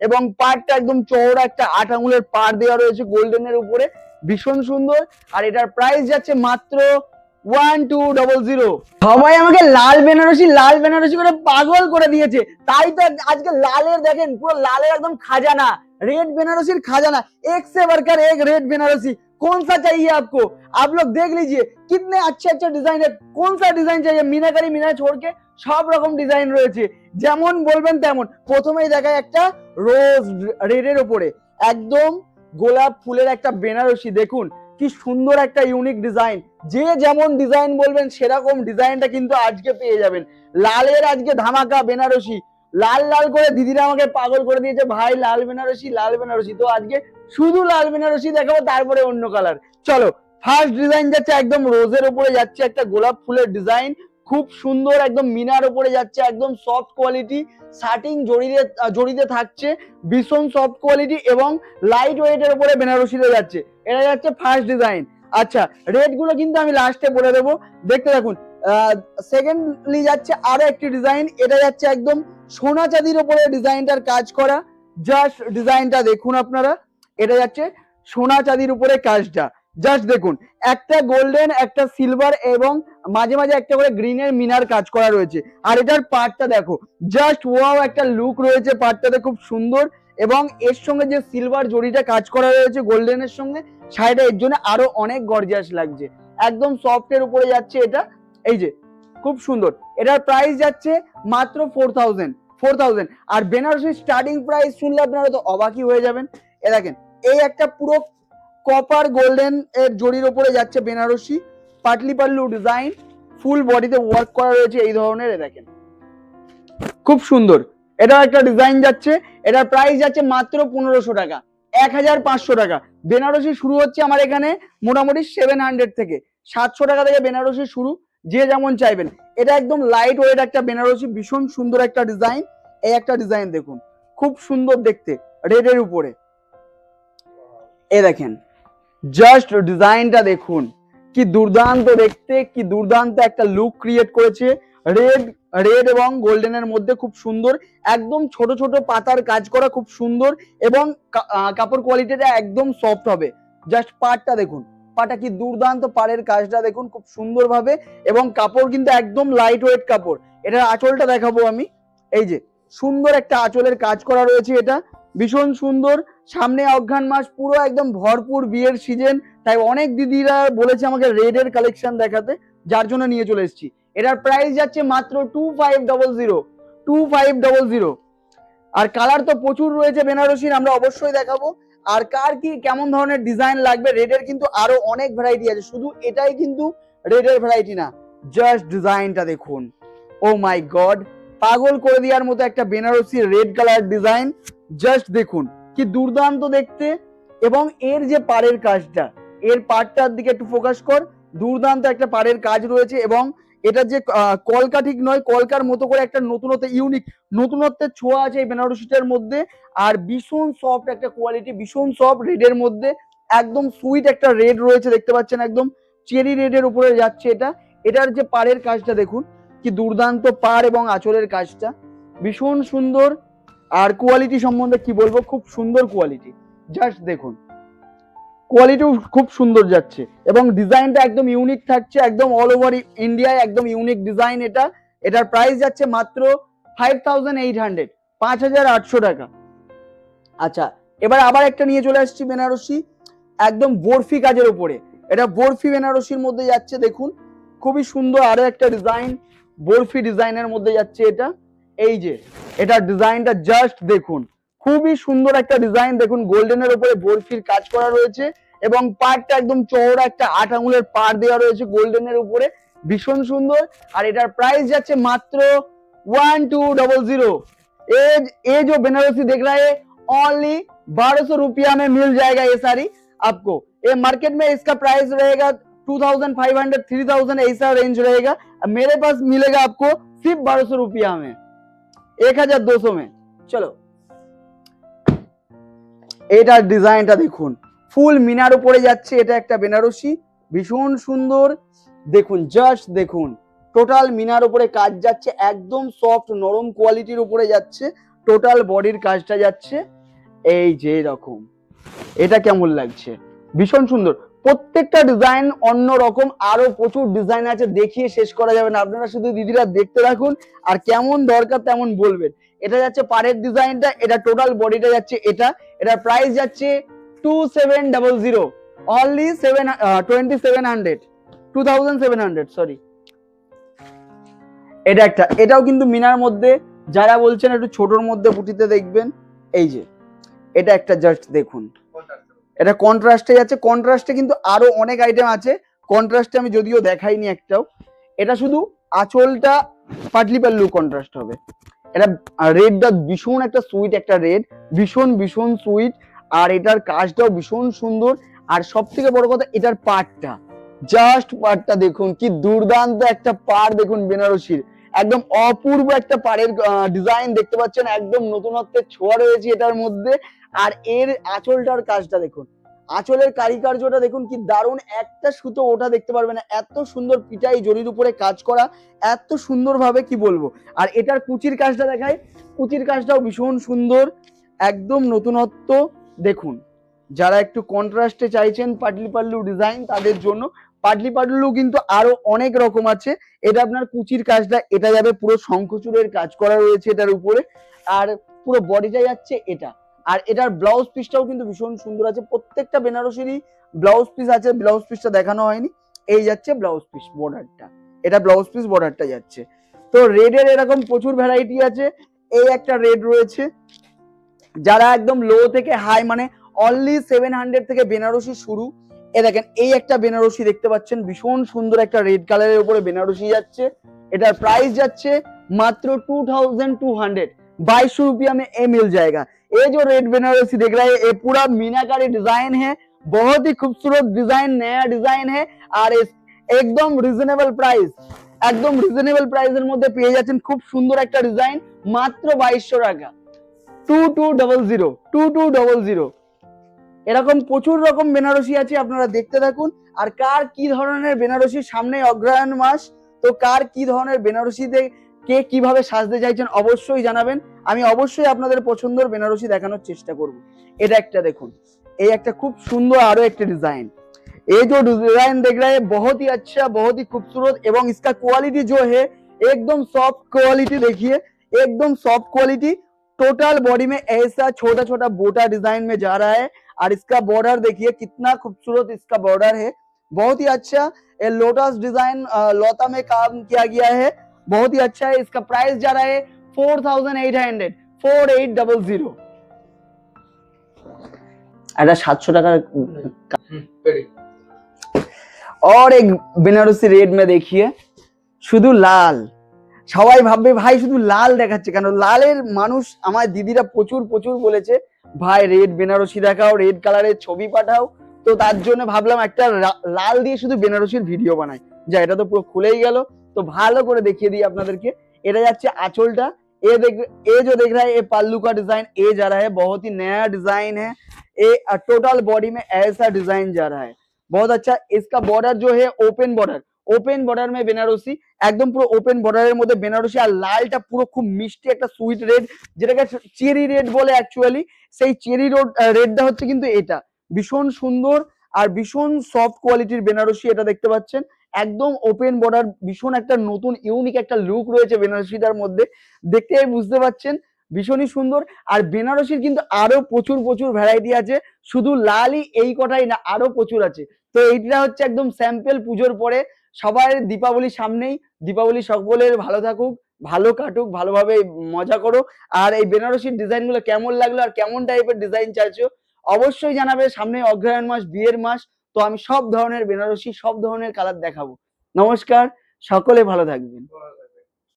এবং পাড়টা একদম চওড়া একটা আট আঙুলের পাড় দেওয়া রয়েছে গোল্ডেন এর উপরে। ভীষণ সুন্দর। আর এটার প্রাইস যাচ্ছে মাত্র ওয়ান টু ডবল জিরো সবাই আমাকে লাল বেনারসি লাল বেনারসি করে পাগল করে দিয়েছে। তাই তো আজকে লালের দেখেন, পুরো লালের একদম খাজানা। রেড বেনারসির খাজানা। এক্স সে বারকার এক রেড বেনারসি। कौन सा चाहिए आपको आप लोग देख लीजिए कितने अच्छे अच्छे डिजाइन है कौन सा डिजाइन चाहिए মিনাকারি মিনা छोड़ के সব রকম ডিজাইন রয়েছে যেমন বলবেন তেমন প্রথমেই দেখায় একটা রোজ রেডের উপরে একদম গোলাপ ফুলের একটা বেনারসি দেখুন কি সুন্দর একটা ইউনিক ডিজাইন যে যেমন ডিজাইন বলবেন সেরকম ডিজাইনটা কিন্তু আজকে পেয়ে যাবেন লালের আজকে ধামাকা বেনারসি লাল লাল করে দিদিরা আমাকে পাগল করে দিয়েছে ভাই লাল বেনারসি লাল বেনারসি তো আজকে শুধু লাল বেনারসি দেখাবো, তারপরে অন্য কালার চলো ফার্স্ট ডিজাইন যাচ্ছে একদম রোজের উপরে যাচ্ছে একটা গোলাপ ফুলের ডিজাইন খুব সুন্দর একদম মিনার উপরে যাচ্ছে, একদম সফট কোয়ালিটি শার্টিং জড়িয়ে জড়িতে থাকছে, ভীষণ সফট কোয়ালিটি এবং লাইট ওয়েটের উপরে বেনারসিতে যাচ্ছে। এটা যাচ্ছে ফার্স্ট ডিজাইন আচ্ছা রেটগুলো কিন্তু আমি লাস্টে বলে দেবো। দেখতে থাকুন সেকেন্ডলি যাচ্ছে আরও একটি ডিজাইন এটা যাচ্ছে একদম সোনা চাঁদির উপরে ডিজাইনটার কাজ করা। জাস্ট ডিজাইনটা দেখুন আপনারা। এটা যাচ্ছে সোনা চাঁদির উপরে কাজটা জাস্ট দেখুন, একটা গোল্ডেন একটা সিলভার এবং মাঝে মাঝে একটা করে গ্রিনের মিনার কাজ করা রয়েছে। আর এটার পার্টটা দেখো জাস্ট ওয়াও একটা লুক রয়েছে পার্টটাতে খুব সুন্দর এবং এর সঙ্গে যে সিলভার জড়িটা কাজ করা রয়েছে গোল্ডেনের সঙ্গে, শাড়িটা এর জন্য আরও অনেক গর্জিয়াস লাগছে। একদম সফটের উপরে যাচ্ছে এটা, এই যে, খুব সুন্দর। এটার প্রাইস যাচ্ছে মাত্র ফোর থাউজেন্ড ফোর থাউজেন্ড আর বেনারসির স্টার্টিং প্রাইস শুনলে আপনারা তো অবাকই হয়ে যাবেন। এ দেখেন এই একটা পুরো কপার গোল্ডেন এর জড়ির উপরে যাচ্ছে বেনারসি। পাটলি পাল্লু ডিজাইন ফুল বডিতে ওয়ার্ক করা রয়েছে এই ধরনের দেখেন। খুব সুন্দর। এটা একটা ডিজাইন যাচ্ছে, এটার প্রাইস যাচ্ছে মাত্র পনেরোশো টাকা এক হাজার পাঁচশো টাকা। বেনারসি শুরু হচ্ছে আমার এখানে মোটামুটি সেভেন হান্ড্রেড থেকে। সাতশো টাকা থেকে বেনারসি শুরু, যে যেমন চাইবেন। এটা একদম লাইট ওয়েট একটা বেনারসি, ভীষণ সুন্দর একটা ডিজাইন এই একটা ডিজাইন দেখুন, খুব সুন্দর দেখতে রেডের উপরে। এ দেখেন জাস্ট ডিজাইনটা দেখুন। কি দুর্দান্ত দেখতে, কি দুর্দান্ত একটা লুক ক্রিয়েট করেছে। রেড রেড এবং গোল্ডেনের মধ্যে খুব সুন্দর, একদম ছোট ছোট পাতার কাজ করা খুব সুন্দর এবং কাপড় কোয়ালিটিটা একদম সফট হবে। জাস্ট পাটটা দেখুন পাটা কি দুর্দান্ত পাড়ের কাজটা দেখুন খুব সুন্দর ভাবে এবং কাপড় কিন্তু একদম লাইট ওয়েট কাপড়। এটার আঁচলটা দেখাবো আমি। এই যে, সুন্দর একটা আঁচলের কাজ করা রয়েছে এটা। ভীষণ সুন্দর সামনে অঘ্রান মাস, পুরো একদম ভরপুর বিয়ের সিজন তাই অনেক দিদিরা বলেছে আমাকে রেডের কালেকশন দেখাতে, যার জন্য নিয়ে চলে এসেছি। এটার প্রাইস যাচ্ছে মাত্র two five double zero two five double zero আর কালার তো প্রচুর রয়েছে বেনারসির, আমরা অবশ্যই দেখাবো। আর কার কি কেমন ধরনের ডিজাইন লাগবে রেডের কিন্তু আরও অনেক ভ্যারাইটি আছে। শুধু এটাই কিন্তু রেডের ভ্যারাইটি না জাস্ট ডিজাইনটা দেখুন। ও মাই গড পাগল করে দেওয়ার মতো একটা Banarasi red colour design just দেখুন। কি দুর্দান্ত দেখতে এবং এর যে পাড়ের কাজটা, এর পাড়টার দিকে একটু ফোকাস কর। দুর্দান্ত একটা পাড়ের কাজ রয়েছে এবং এটা যে কলকা ঠিক নয়, কলকার মতো করে একটা নতুনত্ব ইউনিক নতুনত্বের ছোঁয়া আছে এই বেনারসিটার মধ্যে। আর ভীষণ সফট একটা কোয়ালিটি ভীষণ সফট রেডের মধ্যে। একদম সুইট একটা রেড রয়েছে, দেখতে পাচ্ছেন একদম। চেরি রেডের উপরে যাচ্ছে এটা। এটার যে পাড়ের কাজটা দেখুন, কি দুর্দান্ত পাড় এবং আঁচলের কাজটা। ভীষণ সুন্দর আর কোয়ালিটি সম্বন্ধে কি বলব? খুব সুন্দর কোয়ালিটি জাস্ট দেখুন। কোয়ালিটিও খুব সুন্দর যাচ্ছে এবং ডিজাইনটা একদম ইউনিক থাকছে, একদম অল ওভার ইন্ডিয়ায় একদম ইউনিক ডিজাইন এটা। এটার প্রাইস যাচ্ছে মাত্র ফাইভ থাউজেন্ড এইট হান্ড্রেড পাঁচ হাজার আটশো টাকা। আচ্ছা এবার আবার একটা নিয়ে চলে আসছি বেনারসি। একদম বরফি কাজের উপরে। এটা বরফি বেনারসির মধ্যে যাচ্ছে, দেখুন। খুবই সুন্দর আরও একটা ডিজাইন বরফি ডিজাইনের মধ্যে যাচ্ছে এটা। এই যে এটার ডিজাইনটা জাস্ট দেখুন খুবই সুন্দর একটা ডিজাইন দেখুন গোল্ডেনের উপরে বরফির কাজ করা রয়েছে এবং পাড়টা একদম চওড়া একটা আট আঙুলের পাড় দেওয়া রয়েছে গোল্ডেনের উপরে ভীষণ সুন্দর আর এটার প্রাইস যাচ্ছে মাত্র वन टू डबल जीरो ये ये जो बनारसी देख रहा है ओनली बारह सौ रुपया में मिल जाएगा ये साड़ी आपको ये मार्केट में इसका प्राइस रहेगा two thousand five hundred three thousand ऐसा रेंज रहेगा अब मेरे पास मिलेगा आपको सिर्फ बारह सौ रुपया में एक हजार दो सौ में चलो এটার ডিজাইনটা দেখুন ফুল মিনার উপরে যাচ্ছে এটা একটা বেনারসি ভীষণ সুন্দর দেখুন জাস্ট দেখুন টোটাল মিনার উপরে কাজ যাচ্ছে একদম সফট নরম কোয়ালিটির উপরে যাচ্ছে টোটাল বডির কাজটা যাচ্ছে এই যে এরকম এটা কেমন লাগছে ভীষণ সুন্দর প্রত্যেকটা ডিজাইন অন্য রকম আরও প্রচুর ডিজাইন আছে, দেখিয়ে শেষ করা যাবে না। আপনারা শুধু দিদিরা দেখতে রাখুন আর কেমন দরকার তেমন বলবেন। এটা যাচ্ছে পাড়ের ডিজাইনটা এটা টোটাল বডিটা যাচ্ছে এটা। এটার প্রাইস যাচ্ছে two seven double zero only seven twenty seven hundred two thousand seven hundred sorry এটা একটা, এটাও কিন্তু মিনার মধ্যে, যারা বলছেন একটু ছোটর মধ্যে বুটিতে দেখবেন, এই যে, এটা একটা জাস্ট দেখুন। এটা কন্ট্রাস্টে যাচ্ছে কন্ট্রাস্টে কিন্তু আরও অনেক আইটেম আছে। কন্ট্রাস্টে আমি যদিও দেখাইনি একটাও। এটা শুধু আঁচলটা পাটলি পাল্লু কন্ট্রাস্ট হবে। এটা রেডটা ভীষণ একটা সুইট একটা রেড ভীষণ ভীষণ সুইট আর এটার কাজটাও ভীষণ সুন্দর। আর সব থেকে বড় কথা, এটার পাটটা জাস্ট পাটটা দেখুন, কি দুর্দান্ত একটা পাড় দেখুন বেনারসির। একদম অপূর্ব একটা পাড়ের ডিজাইন দেখতে পাচ্ছেন, একদম নতুনত্বের ছোঁয়া রয়েছে এটার মধ্যে। আর এর আঁচলটার কাজটা দেখুন। আঁচলের কারিকার্যটা দেখুন কি দারুণ, একটা সুতো ওটা দেখতে পারবে না। এত সুন্দর পিটাই জরির উপরে কাজ করা, এত সুন্দরভাবে কি বলব? আর এটার কুচির কাজটা দেখায় কুচির কাজটাও ভীষণ সুন্দর, একদম নতুনত্ব। দেখুন, যারা একটু কন্ট্রাস্টে চাইছেন পাটলি পাল্লু ডিজাইন তাদের জন্য পাটলি পাটলু কিন্তু আরও অনেক রকম আছে। এটা আপনার কুচির কাজটা, এটা যাবে পুরো শঙ্খচূড়ের কাজ করা রয়েছে এটার উপরে। আর পুরো বডিটা যাচ্ছে এটা। আর এটার ব্লাউজ পিসটাও কিন্তু ভীষণ সুন্দর আছে। প্রত্যেকটা বেনারসিরই ব্লাউজ পিস আছে ব্লাউজ পিসটা দেখানো হয়নি। এই যাচ্ছে ব্লাউজ পিস বর্ডারটা এটা ব্লাউজ পিস বর্ডারটা যাচ্ছে। তো রেডের এরকম প্রচুর ভ্যারাইটি আছে। এই একটা রেড রয়েছে। যারা একদম লো থেকে হাই মানে অনলি সেভেন হান্ড্রেড থেকে বেনারসি শুরু। এ দেখেন এই একটা বেনারসি দেখতে পাচ্ছেন ভীষণ সুন্দর একটা রেড কালারের উপরে বেনারসি যাচ্ছে এটার প্রাইস যাচ্ছে মাত্র टू थाउजेंड टू हंड्रेड बाईस सौ रुपया में ये मिल जाएगा ये जो रेड बनारसी देख रहे हैं ये पूरा मीनाकारी डिजाइन है बहुत ही खूबसूरत डिजाइन नया डिजाइन है আর এস- একদম রিজনেবল প্রাইস একদম রিজনেবল প্রাইসের মধ্যে পেয়ে যাচ্ছেন খুব সুন্দর একটা ডিজাইন মাত্র বাইশশো টাকা two two double zero two two double zero এরকম প্রচুর রকম বেনারসি আছে আপনারা দেখতে থাকুন আর কার কি ধরনের বেনারসি সামনে অগ্রহায়ণ মাস তো কার কি ধরনের বেনারসিতে কে কিভাবে সাজতে চাইছেন অবশ্যই জানাবেন আমি অবশ্যই আপনাদের পছন্দের বেনারসি দেখানোর চেষ্টা করব এটা একটা দেখুন এই একটা খুব সুন্দর আরো একটা डिजाइन ये जो डिजाइन देख रहे हैं बहुत ही अच्छा बहुत ही खूबसूरत एवं इसका क्वालिटी जो है एकदम सॉफ्ट क्वालिटी देखिए एकदम सॉफ्ट क्वालिटी टोटल बॉडी में ऐसा छोटा छोटा बोटा डिजाइन में जा रहा है और इसका बॉर्डर देखिए कितना खूबसूरत इसका बॉर्डर है बहुत ही अच्छा ये लोटस डिजाइन लौता में काम किया गया है बहुत ही अच्छा है इसका प्राइस जा रहा है four thousand eight hundred four eight double zero এটা সাতশো টাকার और एक বেনারসি রেড में देखिए শুধু লাল সবাই ভাববে ভাই শুধু লাল দেখাচ্ছে কেন লালের মানুষ আমার দিদিরা প্রচুর প্রচুর বলেছে ভাই রেড বেনারসি দেখাও রেড কালারের ছবি পাঠাও তো তার জন্য ভাবলাম একটা রা- লাল দিয়ে শুধু বেনারসির ভিডিও বানাই যা এটা তো পুরো খুলেই গেল তো ভালো করে দেখিয়ে দিই আপনাদেরকে এটা যাচ্ছে আঁচলটা ये देख ये जो देख रहा है ये पल्लू का डिजाइन ये जा रहा है बहुत ही नया डिजाइन है ये टोटल बॉडी में ऐसा डिजाइन जा रहा है बहुत अच्छा इसका बॉर्डर जो है ओपन बॉर्डर open border মে বেনারসি, একদম পুরো ওপেন বর্ডারের মধ্যে বেনারসি আর লালটা পুরো খুব মিষ্টি একটা সুইট রেড যেটাকে চেরি রেড বলে অ্যাকচুয়ালি সেই চেরি রোড রেডটা হচ্ছে কিন্তু এটা। ভীষণ সুন্দর আর ভীষণ সফট কোয়ালিটির বেনারসি এটা দেখতে পাচ্ছেন। একদম ওপেন বর্ডার ভীষণ একটা নতুন ইউনিক একটা লুক রয়েছে বেনারসিটার মধ্যে। দেখতে বুঝতে পাচ্ছেন, ভীষণই সুন্দর। আর বেনারসির কিন্তু আরও প্রচুর প্রচুর ভ্যারাইটি আছে। শুধু লালই এই কটাই না, আরও প্রচুর আছে। তো এইটা হচ্ছে একদম স্যাম্পল পুজোর পরে সবার দীপাবলি সামনেই, দীপাবলি সকলের ভালো থাকুক, ভালো কাটুক, ভালোভাবে মজা করো। আর এই বেনারসির ডিজাইনগুলো কেমন লাগল আর কেমন টাইপের ডিজাইন চাইছো, অবশ্যই জানাবে সামনে অগ্রহায়ণ মাস, বিয়ের মাস। তো আমি সব ধরনের বেনারসি, সব ধরনের কালার দেখাবো। নমস্কার, সকলে ভালো থাকবেন।